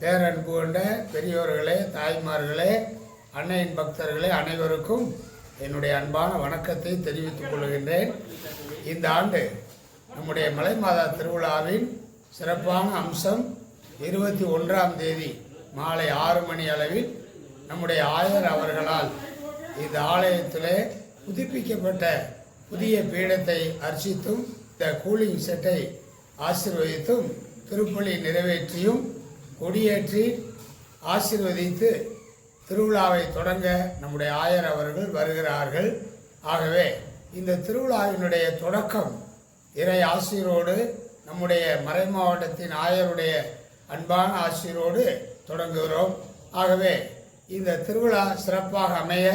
பேரன்பு கொண்ட பெரியோர்களே தாய்மார்களே அன்னையின் பக்தர்களே அனைவருக்கும் என்னுடைய அன்பான வணக்கத்தை தெரிவித்துக் கொள்கின்றேன். இந்த ஆண்டு நம்முடைய மலை மாதா திருவிழாவின் சிறப்பான அம்சம் இருபத்தி ஒன்றாம் தேதி மாலை ஆறு மணி அளவில் நம்முடைய ஆயர் அவர்களால் இந்த ஆலயத்திலே புதுப்பிக்கப்பட்ட புதிய பீடத்தை அர்ச்சித்தும் இந்த கூலிங் செட்டை ஆசீர்வதித்தும் திருப்பலி நிறைவேற்றியும் கொடியேற்றி ஆசிர்வதித்து திருவிழாவை தொடங்க நம்முடைய ஆயர் அவர்கள் வருகிறார்கள். ஆகவே இந்த திருவிழாவினுடைய தொடக்கம் இறை ஆசிரோடு நம்முடைய மறை மாவட்டத்தின் ஆயருடைய அன்பான ஆசிரோடு தொடங்குகிறோம். ஆகவே இந்த திருவிழா சிறப்பாக அமைய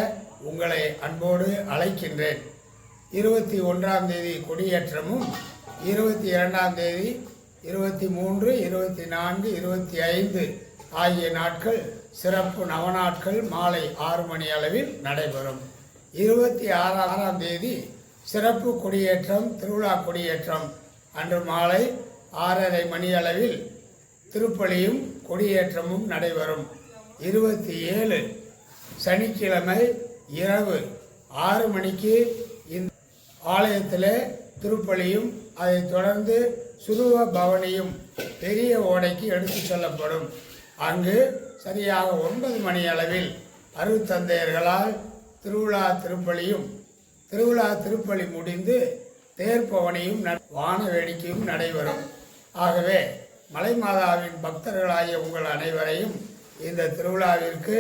உங்களை அன்போடு அழைக்கின்றேன். இருபத்தி ஒன்றாம் தேதி கொடியேற்றமும் இருபத்தி இரண்டாம் தேதி இருபத்தி மூன்று இருபத்தி நான்கு இருபத்தி ஐந்து ஆகிய நாட்கள் சிறப்பு நவநாட்கள் மாலை ஆறு மணி அளவில் நடைபெறும். இருபத்தி ஆறாம் தேதி சிறப்பு கொடியேற்றம் திருவிழா கொடியேற்றம். அன்று மாலை ஆறரை மணி அளவில் திருப்பலியும் கொடியேற்றமும் நடைபெறும். இருபத்தி ஏழு சனிக்கிழமை இரவு ஆறு மணிக்கு இந்த ஆலயத்தில் திருப்பலியும் அதைத் தொடர்ந்து சுருவ பவனியும் பெரிய ஓடைக்கு எடுத்து செல்லப்படும். அங்கு சரியாக ஒன்பது மணி அளவில் அருத்தந்தையர்களால் திருவிழா திருப்பலியும் திருவிழா திருப்பலி முடிந்து தேர்ப்பவனியும் வான வேடிக்கையும் நடைபெறும். ஆகவே மலைமாதாவின் பக்தர்களாகிய உங்கள் அனைவரையும் இந்த திருவிழாவிற்கு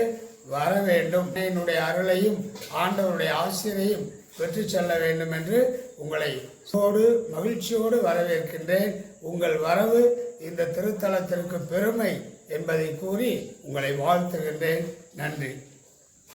வர வேண்டும் என்னுடைய அருளையும் ஆண்டவருடைய ஆசிரியையும் பெற்று செல்ல வேண்டும் என்று உங்களை சோடு மகிழ்ச்சியோடு வரவேற்கின்றேன். உங்கள் வரவு இந்த திருத்தலத்திற்கு பெருமை என்பதை கூறி உங்களை வாழ்த்துகின்றேன். நன்றி.